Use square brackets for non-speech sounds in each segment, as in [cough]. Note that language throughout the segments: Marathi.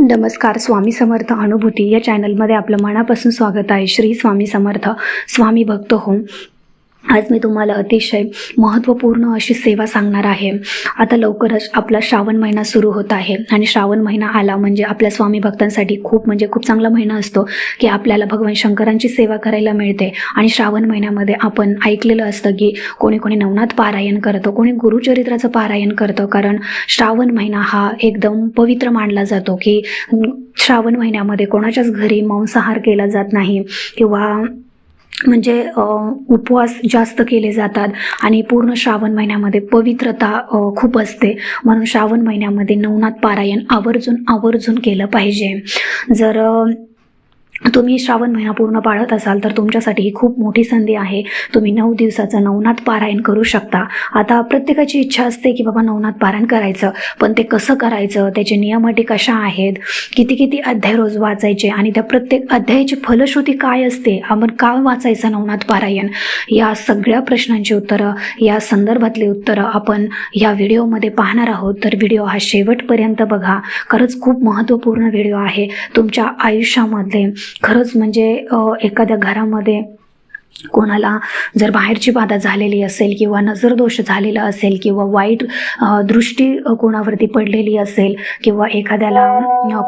नमस्कार स्वामी समर्थ अनुभूती. या चॅनलमध्ये आपलं मनापासून स्वागत आहे. श्री स्वामी समर्थ. स्वामी भक्त होम आज मी तुम्हाला अतिशय महत्त्वपूर्ण अशी सेवा सांगणार आहे. आता लवकरच आपला श्रावण महिना सुरू होत आहे आणि श्रावण महिना आला म्हणजे आपल्या स्वामी भक्तांसाठी खूप म्हणजे खूप चांगला महिना असतो की आपल्याला भगवान शंकरांची सेवा करायला मिळते आणि श्रावण महिन्यामध्ये आपण ऐकलेलं असतं की कोणी कोणी नवनाथ पारायण करतं कोणी गुरुचरित्राचं पारायण करतं. कारण श्रावण महिना हा एकदम पवित्र मानला जातो की श्रावण महिन्यामध्ये कोणाच्याच घरी मांसाहार केला जात नाही किंवा म्हणजे उपवास जास्त केले जातात आणि पूर्ण श्रावण महिन्यामध्ये पवित्रता खूप असते. म्हणून श्रावण महिन्यामध्ये नवनाथ पारायण आवर्जून आवर्जून केलं पाहिजे. जर तुम्ही श्रावण महिना पूर्ण पाळत असाल तर तुमच्यासाठी ही खूप मोठी संधी आहे. तुम्ही नऊ दिवसाचं नवनाथ पारायण करू शकता. आता प्रत्येकाची इच्छा असते की बाबा नवनाथ पारायण करायचं पण ते कसं करायचं त्याचे नियम अटी कशा आहेत किती किती अध्याय रोज वाचायचे आणि त्या प्रत्येक अध्यायाची फलश्रुती काय असते आपण का वाचायचं नवनाथ पारायण? या सगळ्या प्रश्नांची उत्तरं या संदर्भातली उत्तरं आपण या व्हिडिओमध्ये पाहणार आहोत. तर व्हिडिओ हा शेवटपर्यंत बघा. खरंच खूप महत्त्वपूर्ण व्हिडिओ आहे. तुमच्या आयुष्यामध्ये खरंच म्हणजे एखाद्या घरामध्ये कोणाला जर बाहेरची बाधा झालेली असेल किंवा नजरदोष झालेला असेल किंवा वाईट दृष्टी कोणावरती पडलेली असेल किंवा एखाद्याला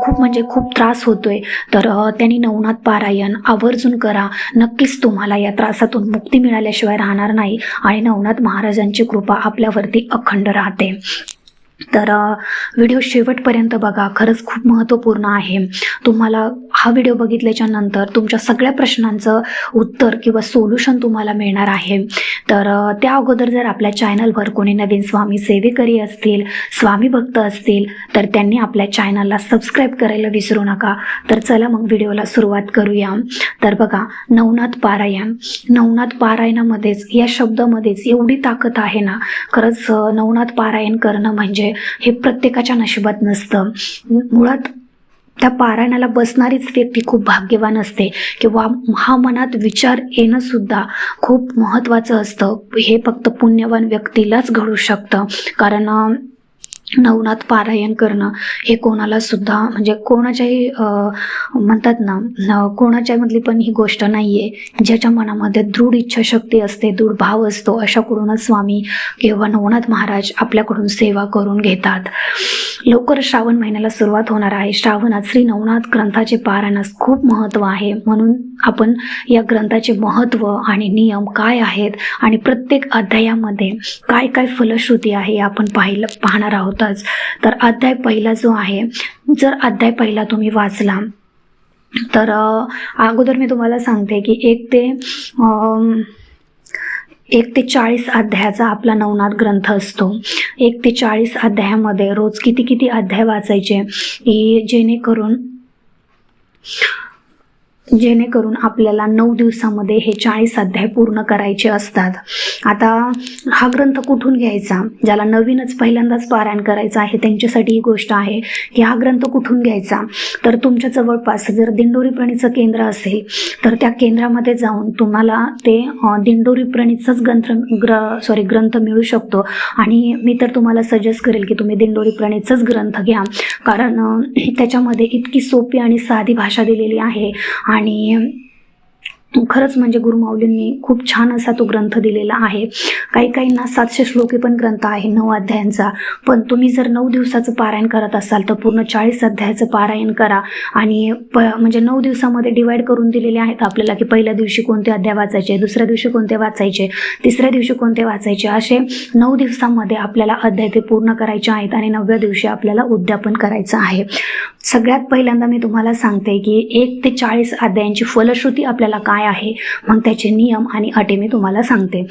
खूप म्हणजे खूप त्रास होतोय तर त्यांनी नवनाथ पारायण आवर्जून करा. नक्कीच तुम्हाला या त्रासातून मुक्ती मिळाल्याशिवाय राहणार नाही आणि नवनाथ महाराजांची कृपा आपल्यावरती अखंड राहते. तर व्हिडिओ शेवटपर्यंत बघा. खरंच खूप महत्त्वपूर्ण आहे. तुम्हाला हा व्हिडिओ बघितल्याच्या नंतर तुमच्या सगळ्या प्रश्नांचं उत्तर किंवा सोल्युशन तुम्हाला मिळणार आहे. तर त्या अगोदर जर आपल्या चॅनलवर कोणी नवीन स्वामी सेवेकरी असतील स्वामी भक्त असतील तर त्यांनी आपल्या चॅनलला सबस्क्राईब करायला विसरू नका. तर चला मग व्हिडिओला सुरुवात करूया. तर बघा नवनाथ पारायण. नवनाथ पारायणामध्येच या शब्दामध्येच एवढी ताकद आहे ना. खरंच नवनाथ पारायण करणं म्हणजे हे प्रत्येकाच्या नशिबात नसतं. मुळात त्या पारायणाला बसणारीच व्यक्ती खूप भाग्यवान असते. किंवा हा मनात विचार येणं सुद्धा खूप महत्त्वाचं असतं. हे फक्त पुण्यवान व्यक्तीलाच घडू शकतं. कारण नवनाथ पारायण करणं हे कोणाला सुद्धा म्हणजे कोणाच्याही म्हणतात ना कोणाच्यामधली पण ही गोष्ट नाही आहे ज्याच्या मनामध्ये दृढ इच्छाशक्ती असते दृढ भाव असतो अशाकडूनच स्वामी किंवा नवनाथ महाराज आपल्याकडून सेवा करून घेतात. लवकर श्रावण महिन्याला सुरुवात होणार आहे. श्रावणात श्री नवनाथ ग्रंथाचे पारायणास खूप महत्त्व आहे. म्हणून आपण या ग्रंथाचे महत्त्व आणि नियम काय आहेत आणि प्रत्येक अध्यायामध्ये काय काय फलश्रुती आहे हे आपण पाहिलं पाहणार आहोत. आहोतच तर अध्याय पहिला जो आहे जर अध्याय पहिला तुम्ही वाचला तर अगोदर मी तुम्हाला सांगते की एक ते एक ते चाळीस अध्यायाचा आपला नवनाथ ग्रंथ असतो. एक ते चाळीस अध्यायामध्ये रोज किती किती अध्याय वाचायचे की जेणेकरून जेणेकरून आपल्याला नऊ दिवसामध्ये हे चाळीस अध्याय पूर्ण करायचे असतात. आता हा ग्रंथ कुठून घ्यायचा? ज्याला नवीनच पहिल्यांदाच पारायण करायचं आहे त्यांच्यासाठी ही गोष्ट आहे की हा ग्रंथ कुठून घ्यायचा? तर तुमच्या जवळपास जर दिंडोरीप्रणीचं केंद्र असेल तर त्या केंद्रामध्ये जाऊन तुम्हाला ते दिंडोरीप्रणीचाच ग्रंथ ग्र सॉरी ग्रंथ मिळू शकतो. आणि मी तर तुम्हाला सजेस्ट करेल की तुम्ही दिंडोरीप्रणीचाच ग्रंथ घ्या. कारण त्याच्यामध्ये इतकी सोपी आणि साधी भाषा दिलेली आहे. आणि खरंच म्हणजे गुरुमाऊलींनी खूप छान असा तो ग्रंथ दिलेला आहे. काही काहींना सातशे श्लोकी पण ग्रंथ आहे नऊ अध्यायांचा. पण तुम्ही जर नऊ दिवसाचं पारायण करत असाल तर पूर्ण चाळीस अध्यायाचं पारायण करा. आणि प म्हणजे नऊ दिवसामध्ये डिवाईड करून दिलेले आहेत आपल्याला की पहिल्या दिवशी कोणते अध्याय वाचायचे दुसऱ्या दिवशी कोणते वाचायचे तिसऱ्या दिवशी कोणते वाचायचे असे नऊ दिवसामध्ये आपल्याला अध्याय ते पूर्ण करायचे आहेत आणि नवव्या दिवशी आपल्याला उद्यापन करायचं आहे. सगळ्यात पहिल्यांदा मी तुम्हाला सांगते की एक ते चाळीस अध्यायांची फलश्रुती आपल्याला काय काय आहे? मग त्याचे नियम आणि अटी मी तुम्हाला सांगते.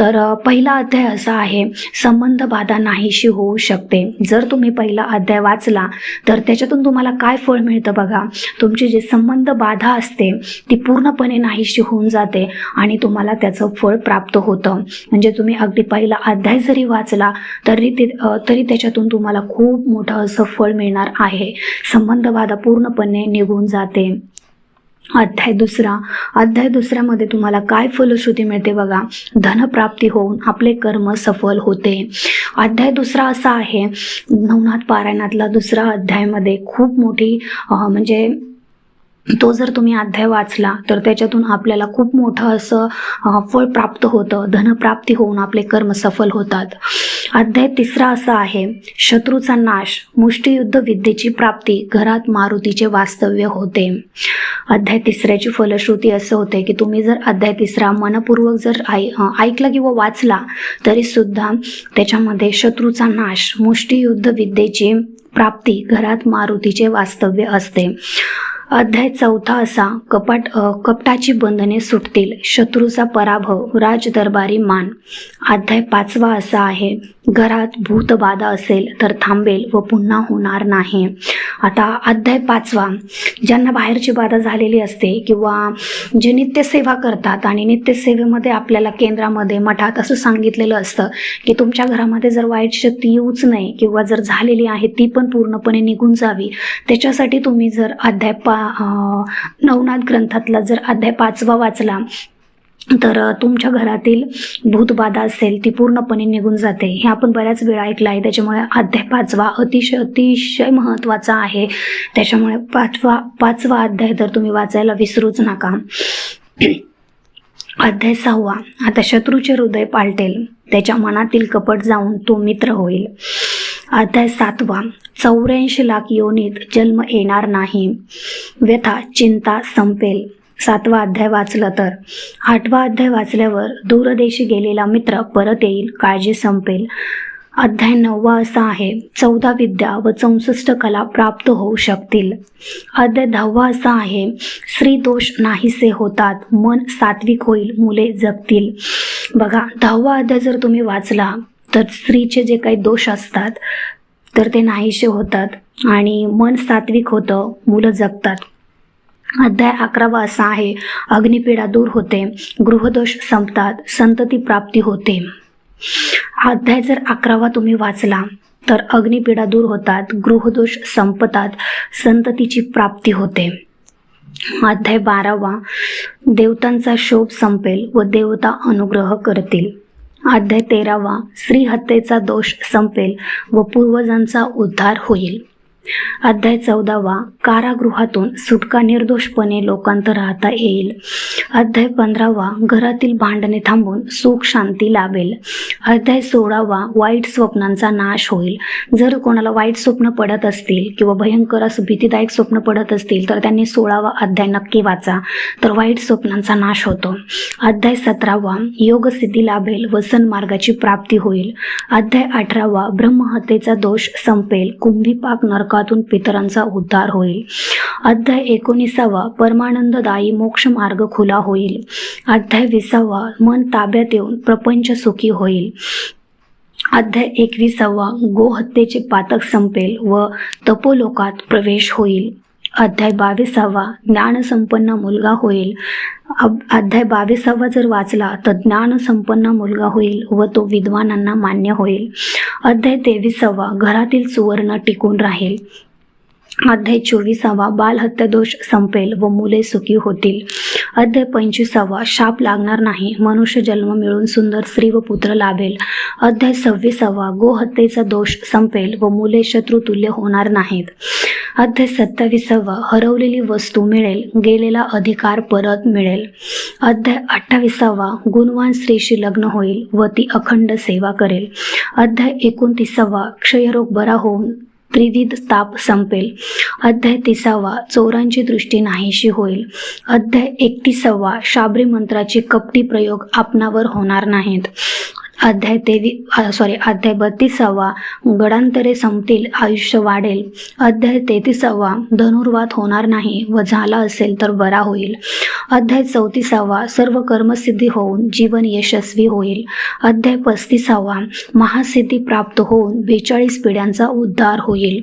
तर पहिला अध्याय असा आहे संबंध बाधा नाहीशी होऊ शकते. जर तुम्ही पहिला अध्याय वाचला तर त्याच्यातून तुम्हाला काय फळ मिळतं बघा? तुमची जी संबंध बाधा असते ती पूर्णपणे नाहीशी होऊन जाते आणि तुम्हाला त्याचं फळ प्राप्त होतं. म्हणजे तुम्ही अगदी पहिला अध्याय जरी वाचला तरी ते तरी त्याच्यातून तुम्हाला खूप मोठं असं फळ मिळणार आहे. संबंध बाधा पूर्णपणे निघून जाते. अध्याय दुसरा. अध्याय दुसऱ्यामध्ये तुम्हाला काय फलश्रुती मिळते बघा. धनप्राप्ती होऊन आपले कर्म सफल होते. अध्याय दुसरा असा आहे. नवनाथ पारायणातला दुसरा अध्यायमध्ये खूप मोठी म्हणजे तो जर तुम्ही अध्याय वाचला तर त्याच्यातून आपल्याला खूप मोठं असं फळ प्राप्त होतं. धनप्राप्ती होऊन आपले कर्म सफल होतात. अध्याय तिसरा असा आहे शत्रूचा नाश मुष्टियुद्ध विद्येची प्राप्ती घरात मारुतीचे वास्तव्य होते. अध्याय तिसऱ्याची फलश्रुती असं होते की तुम्ही जर अध्याय तिसरा मनपूर्वक जर ऐ ऐकला किंवा वाचला तरी सुद्धा त्याच्यामध्ये शत्रूचा नाश मुष्टियुद्ध विद्येची प्राप्ती घरात मारुतीचे वास्तव्य असते. अध्याय चौथा असा कपाट कपटाची बंधने सुटतील शत्रूचा पराभव राजदरबारी मान. अध्याय पाचवा असा आहे घरात भूतबाधा असेल तर थांबेल व पुन्हा होणार नाही. आता अध्याय पाचवा ज्यांना बाहेरची बाधा झालेली असते किंवा जे नित्यसेवा करतात आणि नित्यसेवेमध्ये आपल्याला केंद्रामध्ये मठात असं सांगितलेलं असतं की तुमच्या घरामध्ये जर वाईट शक्ती येऊच नाही किंवा जर झालेली आहे ती पण पूर्णपणे निघून जावी त्याच्यासाठी तुम्ही जर अध्याय पा हा नवनाथ ग्रंथातला जर अध्याय पाचवा वाचला तर तुमच्या घरातील भूतबाधा असेल ती पूर्णपणे निघून जाते. हे आपण बऱ्याच वेळा ऐकलं आहे. त्याच्यामुळे अध्याय पाचवा अतिशय अतिशय महत्त्वाचा आहे. त्याच्यामुळे पाचवा पाचवा अध्याय तर तुम्ही वाचायला विसरूच नका. [clears throat] अध्याय सहावा. आता शत्रूचे हृदय पालटेल. त्याच्या मनातील कपट जाऊन तो मित्र होईल. अध्याय सातवा चौऱ्याऐंशी लाख योनीत जन्म येणार नाही. व्यथा चिंता संपेल. सातवा अध्याय वाचलं तर. आठवा अध्याय वाचल्यावर दूरदेशी गेलेला मित्र परत येईल काळजी संपेल. अध्याय नववा असा आहे चौदा विद्या व चौसष्ट कला प्राप्त होऊ शकतील. अध्याय दहावा असा आहे स्त्री दोष नाहीसे होतात मन सात्विक होईल मुले जगतील. बघा दहावा अध्याय जर तुम्ही वाचला तर स्त्रीचे जे काही दोष असतात तर ते नाहीसे होतात आणि मन सात्विक होतं मुलं जगतात. अध्याय अकरावा असा आहे अग्निपीडा दूर होते गृहदोष संपतात संतती प्राप्ती होते. अध्याय जर अकरावा तुम्ही वाचला तर अग्निपीडा दूर होतात गृहदोष संपतात संततीची प्राप्ती होते. अध्याय बारावा देवतांचा शोभ संपेल व देवता अनुग्रह करतील. अध्याय तेरावा. स्त्रीहत्येचा दोष संपेल व पूर्वजांचा उद्धार होईल. अध्याय चौदावा. कारागृहातून सुटका निर्दोषपणे लोकांत राहता येईल. अध्याय पंधरावा. घरातील भांडणे थांबून सुख शांती लाभेल. अध्याय सोळावा. वाईट स्वप्नांचा नाश होईल. जर कोणाला वाईट स्वप्न पडत असतील किंवा भयंकर असं भीतीदायक स्वप्न पडत असतील तर त्यांनी सोळावा अध्याय नक्की वाचा. तर वाईट स्वप्नांचा नाश होतो. अध्याय सतरावा. योगसिद्धी लाभेल. व सन्मार्गाची प्राप्ती होईल. अध्याय अठरावा. ब्रह्महत्येचा दोष संपेल. कुंभीपाक नरकातून पितरांचा उद्धार होईल. अध्याय एकोणीसावा. परमानंददायी मोक्ष मार्ग खुला होईल. अध्याय विसावा. मन ताब्यात येऊन प्रपंच सुखी होईल. अध्याय एकविसावा. गोहत्येचे पातक संपेल व तपोलोकात प्रवेश होईल. अध्याय बावीसावा. ज्ञानसंपन्न मुलगा होईल. अध्याय बावीसावा जर वाचला तर ज्ञानसंपन्न मुलगा होईल व तो विद्वानांना मान्य होईल. अध्याय तेविसावा. घरातील सुवर्ण टिकून राहील. अध्याय चोवीसावा बालहत्या दोष संपेल व मुले सुखी होतील. अध्याय पंचवीसावा शाप लागणार नाही मनुष्य जन्म मिळून सुंदर स्त्री व पुत्र लाभेल. अध्याय सव्वीसावा गोहत्येचा दोष संपेल व मुले शत्रुतुल्य होणार नाहीत. अध्याय सत्तावीसावा हरवलेली वस्तू मिळेल गेलेला अधिकार परत मिळेल. अध्याय अठ्ठावीसावा गुणवान स्त्रीशी लग्न होईल व ती अखंड सेवा करेल. अध्याय एकोणतीसावा क्षयरोग बरा होऊन त्रिविध ताप संपेल. अध्याय तिसावा चोरांची दृष्टी नाहीशी होईल. अध्याय एकतीसावा शाबरी मंत्राचे कपटी प्रयोग आपणावर होणार नाहीत. अध्याय तेवी सॉरी अध्याय बत्तीसावा गडांतरे संपतील आयुष्य वाढेल. अध्याय तेहतीसावा धनुर्वात होणार नाही व झाला असेल तर बरा होईल. अध्याय चौतीसावा सर्व कर्मसिद्धी होऊन जीवन यशस्वी होईल. अध्याय पस्तीसावा महासिद्धी प्राप्त होऊन बेचाळीस पिढ्यांचा उद्धार होईल.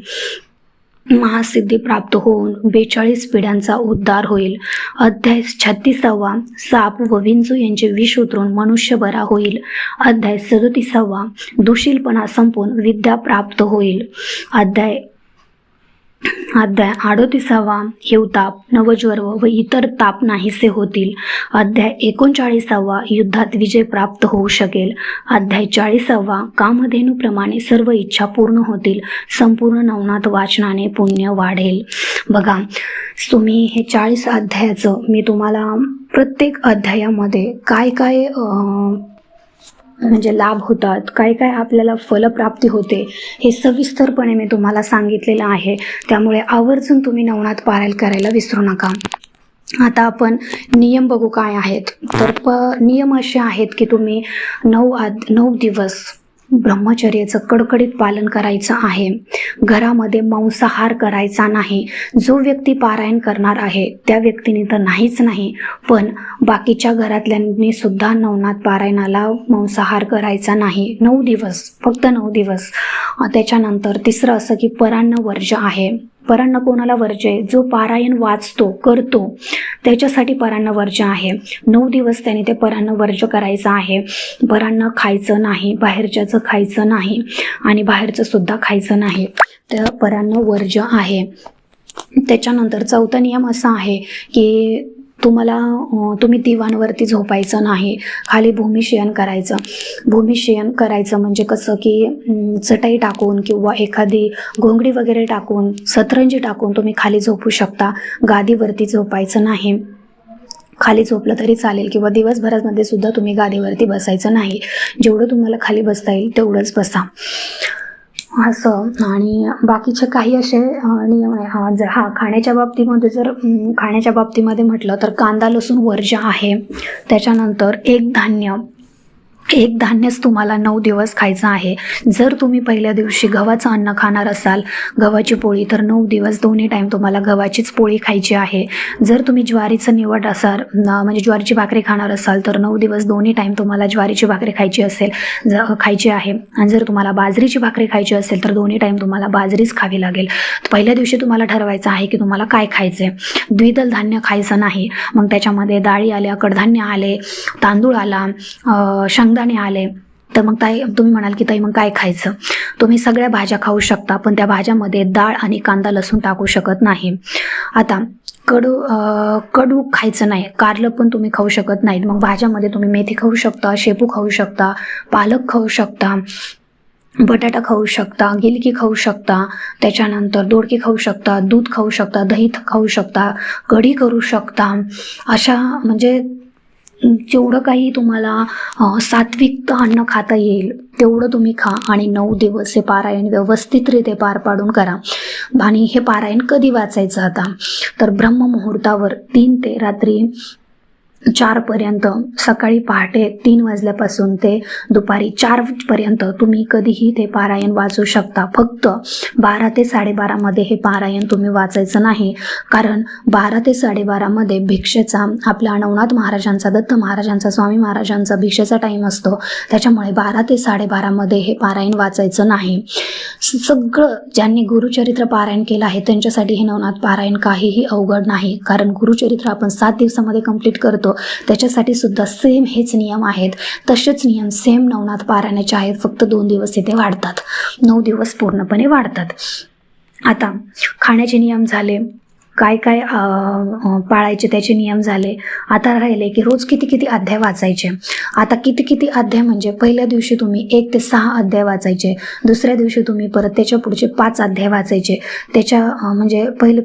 महासिद्धी प्राप्त होऊन बेचाळीस पिढ्यांचा उद्धार होईल. अध्याय छत्तीसावा साप व विंचू यांचे विष उतरून मनुष्य बरा होईल. अध्याय सदोतीसावा दुशीलपणा संपून विद्या प्राप्त होईल. अध्याय अध्याय अडोतीसावा. हिवताप नवज्वर्व व इतर ताप नाहीसे होतील. अध्याय एकोणचाळीसावा. युद्धात विजय प्राप्त होऊ शकेल. अध्याय चाळीसावा. कामधेनूप्रमाणे सर्व इच्छा पूर्ण होतील. संपूर्ण नवनाथ वाचनाने पुण्य वाढेल. बघा तुम्ही हे चाळीस अध्यायाचं मी तुम्हाला प्रत्येक अध्यायामध्ये काय काय म्हणजे लाभ होतात काय काय आपल्याला फलप्राप्ती होते हे सविस्तरपणे मी तुम्हाला सांगितलेलं आहे. त्यामुळे आवर्जून तुम्ही नवनाथ पारायण करायला विसरू नका. आता आपण नियम बघू काय आहेत. तर प नियम असे आहेत की तुम्ही नऊ आद नऊ दिवस ब्रह्मचर्याचं कडकडीत पालन करायचं आहे. घरामध्ये मांसाहार करायचा नाही. जो व्यक्ती पारायण करणार आहे त्या व्यक्तीने तर नाहीच नाही पण बाकीच्या घरातल्यांनी सुद्धा नवनाथ पारायणाला मांसाहार करायचा नाही. नऊ दिवस फक्त नऊ दिवस. त्याच्यानंतर तिसरं असं की परान्न वर्ज आहे. परान्न कोणाला वर्ज्य आहे? जो पारायण वाचतो करतो त्याच्यासाठी परान्न वर्ज्य आहे. नऊ दिवस त्याने ते परान्न वर्ज्य करायचं आहे. परान्न खायचं नाही बाहेरच्याचं खायचं नाही आणि बाहेरचं सुद्धा खायचं नाही. तर परान्न वर्ज्य आहे. त्याच्यानंतर चौथा नियम असा आहे की तुम्हाला तुम्ही दिवाणवरती झोपायचं नाही. खाली भूमिशयन करायचं. भूमिशयन करायचं म्हणजे कसं की चटई टाकून किंवा एखादी घोंगडी वगैरे टाकून सतरंजी टाकून तुम्ही खाली झोपू शकता. गादीवरती झोपायचं नाही. खाली झोपलं तरी चालेल किंवा दिवसभरामध्ये सुद्धा तुम्ही गादीवरती बसायचं नाही. जेवढं तुम्हाला खाली बसता येईल तेवढंच बसा. असं. आणि बाकीचे काही असे नियम आहे. हा जर हा खाण्याच्या बाबतीमध्ये जर खाण्याच्या बाबतीमध्ये म्हटलं तर कांदा लसूण वर्ज्य आहे. त्याच्यानंतर एक धान्य. एक धान्यच तुम्हाला नऊ दिवस खायचं आहे. जर तुम्ही पहिल्या दिवशी गव्हाचं अन्न खाणार असाल गव्हाची पोळी तर नऊ दिवस दोन्ही टाईम तुम्हाला गव्हाचीच पोळी खायची आहे. जर तुम्ही ज्वारीचं निवड असाल म्हणजे ज्वारीची भाकरी खाणार असाल तर नऊ दिवस दोन्ही टाईम तुम्हाला ज्वारीची भाकरी खायची असेल ज खायची आहे. आणि जर तुम्हाला बाजरीची भाकरी खायची असेल तर दोन्ही टाईम तुम्हाला बाजरीच खावी लागेल. पहिल्या दिवशी तुम्हाला ठरवायचं आहे की तुम्हाला काय खायचं आहे द्विदल धान्य खायचं नाही. मग त्याच्यामध्ये डाळी आल्या कडधान्य आले तांदूळ आला शंग शेंगदाणे आले तर मग ताई तुम्ही म्हणाल की ताई मग काय खायचं? तुम्ही सगळ्या भाज्या खाऊ शकता पण त्या भाज्यामध्ये डाळ आणि कांदा लसूण टाकू शकत नाही. आता कडू कडू खायचं नाही कारलं पण तुम्ही खाऊ शकत नाहीत. मग भाज्यामध्ये तुम्ही मेथी खाऊ शकता शेपू खाऊ शकता पालक खाऊ शकता बटाटा खाऊ शकता गिलकी खाऊ शकता त्याच्यानंतर दोडकी खाऊ शकता दूध खाऊ शकता दही खाऊ शकता कढी करू शकता. अशा म्हणजे जेवढं काही तुम्हाला सात्विक अन्न खाता येईल तेवढं तुम्ही खा आणि नऊ दिवस हे पारायण व्यवस्थितरित्या पार पाडून करा. आणि हे पारायण कधी वाचायचं आता? तर ब्रह्ममुहूर्तावर तीन ते रात्री चारपर्यंत सकाळी पहाटे तीन वाजल्यापासून ते दुपारी चारपर्यंत तुम्ही कधीही ते पारायण वाचू शकता. फक्त बारा ते साडेबारामध्ये हे पारायण तुम्ही वाचायचं नाही. कारण बारा ते साडेबारामध्ये भिक्षेचा आपल्या नवनाथ महाराजांचा दत्त महाराजांचा स्वामी महाराजांचा भिक्षेचा टाईम असतो. त्याच्यामुळे बारा ते साडेबारामध्ये हे पारायण वाचायचं नाही. सगळं ज्यांनी गुरुचरित्र पारायण केलं आहे त्यांच्यासाठी हे नवनाथ पारायण काहीही अवघड नाही. कारण गुरुचरित्र आपण सात दिवसामध्ये कंप्लीट करतो. त्याच्यासाठी सुद्धा सेम हेच नियम आहेत. तसेच नियम सेम नवनाथ पारायणाचे आहेत. फक्त दोन दिवस इथे वाढतात. नऊ दिवस पूर्णपणे वाढतात. आता खाण्याचे नियम झाले. काय काय पाळायचे त्याचे नियम झाले. आता राहिले की रोज किती किती अध्याय वाचायचे. आता किती किती अध्याय म्हणजे पहिल्या दिवशी तुम्ही एक ते सहा अध्याय वाचायचे. दुसऱ्या दिवशी तुम्ही परत त्याच्या पुढचे पाच अध्याय वाचायचे. त्याच्या म्हणजे पहिले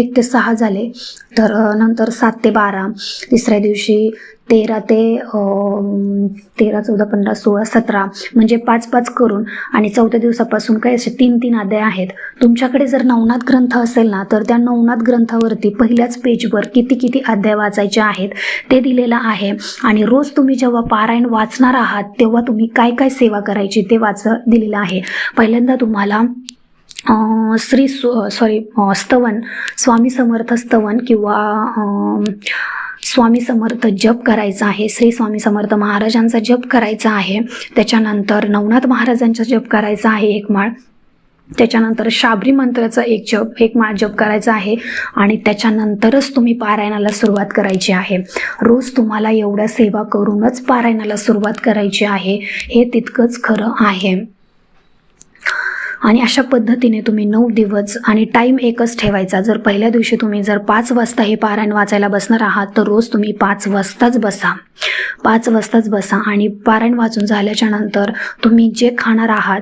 एक ते सहा झाले. तर नंतर सात ते बारा. तिसऱ्या दिवशी तेरा ते तेरा चौदा पंधरा सोळा सतरा म्हणजे पाच पाच करून आणि चौथ्या दिवसापासून काय असे तीन तीन अध्याय आहेत. तुमच्याकडे जर नवनाथ ग्रंथ असेल ना तर त्या नवनाथ ग्रंथावरती पहिल्याच पेजवर किती किती अध्याय वाचायचे आहेत ते दिलेलं आहे. आणि रोज तुम्ही जेव्हा पारायण वाचणार आहात तेव्हा तुम्ही काय काय सेवा करायची ते वाच दिलेलं आहे. पहिल्यांदा तुम्हाला श्री सॉरी स्तवन स्वामी समर्थ स्तवन किंवा स्वामी समर्थ जप करायचा आहे. श्री स्वामी समर्थ महाराजांचा जप करायचा आहे. त्याच्यानंतर नवनाथ महाराजांचा जप करायचा आहे एक माळ. त्याच्यानंतर शाबरी मंत्राचा एक जप एक माळ जप करायचा आहे. आणि त्याच्यानंतरच तुम्ही पारायणाला सुरुवात करायची आहे. रोज तुम्हाला एवढ्या सेवा करूनच पारायणाला सुरुवात करायची आहे. हे तितकंच खरं आहे. आणि अशा पद्धतीने तुम्ही नऊ दिवस आणि टाईम एकच ठेवायचा. जर पहिल्या दिवशी तुम्ही जर पाच वाजता हे पारायण वाचायला बसणार आहात तर रोज तुम्ही पाच वाजताच बसा. पाच वाजताच बसा आणि पारायण वाचून झाल्याच्यानंतर तुम्ही जे खाणार आहात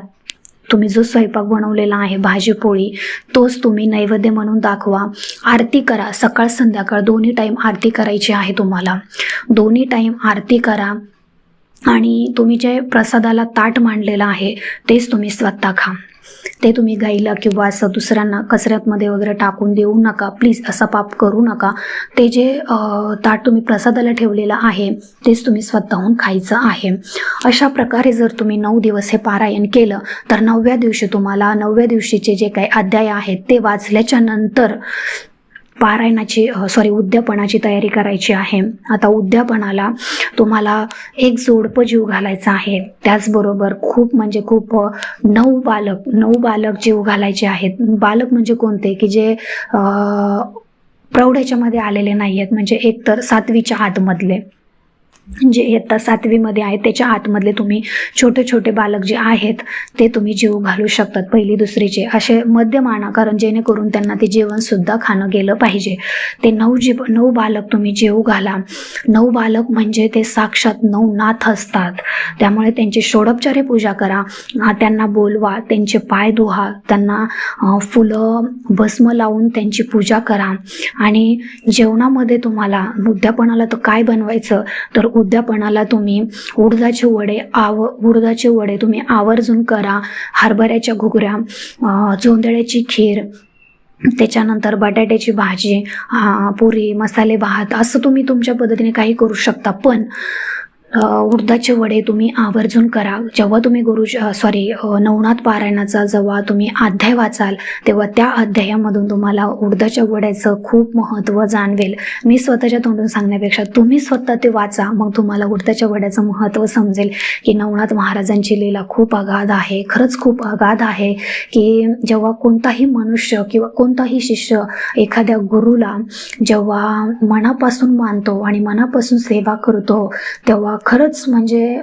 तुम्ही जो स्वयंपाक बनवलेला आहे भाजी पोळी तोच तुम्ही नैवेद्य म्हणून दाखवा. आरती करा. सकाळ संध्याकाळ दोन्ही टाईम आरती करायची आहे तुम्हाला. दोन्ही टाईम आरती करा आणि तुम्ही जे प्रसादाला ताट मांडलेलं आहे तेच तुम्ही स्वतः खा. ते तुम्ही गाईला किंवा असं दुसऱ्यांना कचऱ्यातमध्ये वगैरे टाकून देऊ नका. प्लीज असा पाप करू नका. ते जे ताट तुम्ही प्रसादाला ठेवलेलं आहे तेच तुम्ही स्वतःहून खायचं आहे. अशा प्रकारे जर तुम्ही नऊ दिवस हे पारायण केलं तर नवव्या दिवशी तुम्हाला नवव्या दिवशीचे जे काही अध्याय आहेत ते वाचल्याच्या नंतर पारायणाची सॉरी उद्यापनाची तयारी करायची आहे. आता उद्यापनाला तुम्हाला एक जोडपं जीव घालायचा आहे. त्याचबरोबर खूप म्हणजे खूप नऊ बालक नऊ बालक जीव घालायचे आहेत. बालक म्हणजे कोणते? की जे अ, प्रौढ ह्याच्यामध्ये आलेले नाही आहेत म्हणजे एक तर सातवीच्या आतमधले. जे इयत्ता सातवीमध्ये आहेत त्याच्या आतमधले तुम्ही छोटे छोटे बालक जे आहेत ते तुम्ही जीव घालू शकतात पहिली दुसरीचे असे मध्यम आणा कारण जेणेकरून त्यांना ते जेवणसुद्धा खाणं गेलं पाहिजे. ते नऊ जीव नऊ बालक तुम्ही जेव घाला. नऊ बालक म्हणजे ते साक्षात नऊ नाथ असतात. त्यामुळे त्यांची षोडोपचारे पूजा करा. त्यांना बोलवा त्यांचे पाय धुवा त्यांना फुलं भस्म लावून त्यांची पूजा करा. आणि जेवणामध्ये तुम्हाला मुद्द्यापणाला तर काय बनवायचं? तर उद्यापनाला तुम्ही उडदाचे वडे आव उडदाचे वडे तुम्ही आवर्जून करा. हरभऱ्याच्या घुगऱ्या अ, जोंधळ्याची खीर त्याच्यानंतर बटाट्याची भाजी पुरी मसाले भात असं तुम्ही तुमच्या पद्धतीने काही करू शकता. पण उडदाचे वडे तुम्ही आवर्जून करा जेव्हा तुम्ही गुरु सॉरी नवनाथ पारायणाचा जेव्हा तुम्ही अध्याय वाचाल तेव्हा त्या अध्यायामधून तुम्हाला उडदाच्या वड्याचं खूप महत्त्व जाणवेल. मी स्वतःच्या तोंडून सांगण्यापेक्षा तुम्ही स्वतः ते वाचा मग तुम्हाला उडदाच्या वड्याचं महत्त्व समजेल. की नवनाथ महाराजांची लीला खूप अगाध आहे. खरंच खूप अगाध आहे की जेव्हा कोणताही मनुष्य किंवा कोणताही शिष्य एखाद्या गुरुला जेव्हा मनापासून मानतो आणि मनापासून सेवा करतो तेव्हा खरंच म्हणजे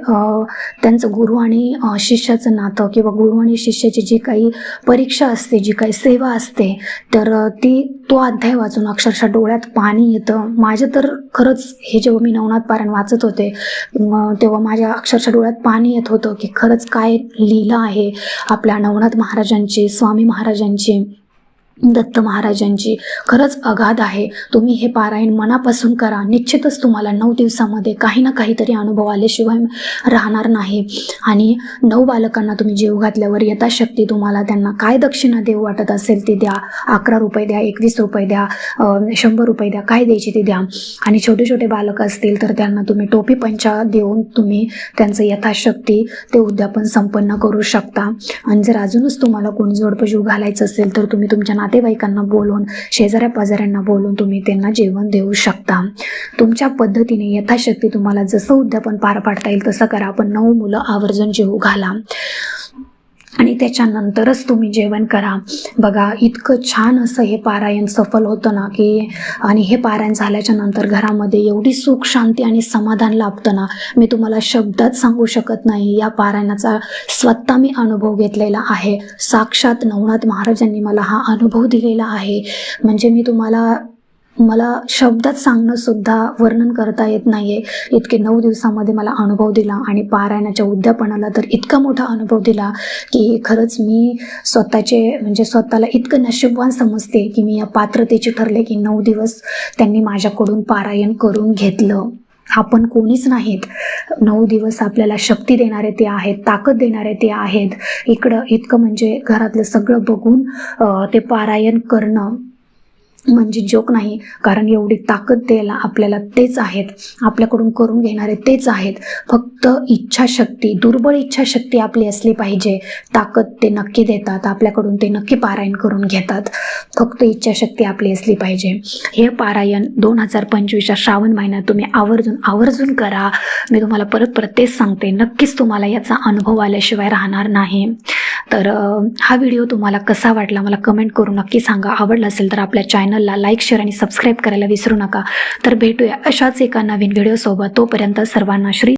त्यांचं गुरु आणि शिष्याचं नातं किंवा गुरु आणि शिष्याची जी काही परीक्षा असते जी काही सेवा असते तर ती तो अध्याय वाचून अक्षरशः डोळ्यात पाणी येतं. माझं तर खरंच हे जेव्हा मी नवनाथ पारायण वाचत होते तेव्हा माझ्या अक्षरशः डोळ्यात पाणी येत होतं की खरंच काय लिहिलं आहे आपल्या नवनाथ महाराजांची स्वामी महाराजांची. दत्त महाराजांची खरंच अगाध आहे. तुम्ही हे पारायण मनापासून करा. निश्चितच तुम्हाला नऊ दिवसामध्ये काही ना काहीतरी अनुभव आल्याशिवाय राहणार नाही. आणि नऊ बालकांना तुम्ही जीव घातल्यावर यथाशक्ती तुम्हाला त्यांना काय दक्षिणा देऊ वाटत असेल ती द्या. अकरा रुपये द्या एकवीस रुपये द्या शंभर रुपये द्या काय द्यायची ती द्या. आणि छोटे छोटे बालक असतील तर त्यांना तुम्ही टोपी पंचा देऊन तुम्ही त्यांचं यथाशक्ती ते उद्यापन संपन्न करू शकता. आणि जर अजूनच तुम्हाला कोणी जोडपं जीव घालायचं असेल तर तुम्ही तुमच्या नातेवाईकांना बोलून शेजाऱ्या पाजाऱ्यांना बोलून तुम्ही त्यांना जेवण देऊ शकता. तुमच्या पद्धतीने यथाशक्ती तुम्हाला जसं उद्यापन पार पाडता येईल तसं करा. आपण नऊ मुलं आवर्जून जेवू घाला. आणि त्याच्यानंतरच तुम्ही जेवण करा. बघा इतकं छान असं हे पारायण सफल होतं ना की आणि हे पारायण झाल्याच्यानंतर घरामध्ये एवढी सुख शांती आणि समाधान लाभतं ना मी तुम्हाला शब्दात सांगू शकत नाही. या पारायणाचा स्वतः मी अनुभव घेतलेला आहे. साक्षात नवनाथ महाराजांनी मला हा अनुभव दिलेला आहे. म्हणजे मी तुम्हाला मला शब्दात सांगणं सुद्धा वर्णन करता येत नाही आहे इतके नऊ दिवसामध्ये मला अनुभव दिला आणि पारायणाच्या उद्यापनाला तर इतका मोठा अनुभव दिला की खरंच मी स्वतःचे म्हणजे स्वतःला इतकं नशीबवान समजते की मी या पात्रतेची ठरले की नऊ दिवस त्यांनी माझ्याकडून पारायण करून घेतलं. आपण कोणीच नाहीत. नऊ दिवस आपल्याला शक्ती देणारे ते आहेत ताकद देणारे ते आहेत. इकडं इतकं म्हणजे घरातलं सगळं बघून ते पारायण करणं म्हणजे जोक नाही कारण एवढी ताकद द्यायला आपल्याला तेच आहेत. आपल्याकडून करून घेणारे तेच आहेत. फक्त इच्छाशक्ती दुर्बळ इच्छाशक्ती आपली असली पाहिजे. ताकद ते नक्की देतात आपल्याकडून ते नक्की पारायण करून घेतात. फक्त इच्छाशक्ती आपली असली पाहिजे. हे पारायण दोन हजार पंचवीसच्या श्रावण महिन्यात तुम्ही आवर्जून आवर्जून करा. मी तुम्हाला परत परत तेच सांगते. नक्कीच तुम्हाला याचा अनुभव आल्याशिवाय राहणार नाही. तर हा व्हिडिओ तुम्हाला कसा वाटला मला कमेंट करून नक्की सांगा. आवडला असेल तर आपल्या चॅनलला लाईक शेअर आणि सबस्क्राईब करायला विसरू नका. तर भेटूया अशाच एका नवीन व्हिडिओसोबत. तोपर्यंत सर्वांना श्री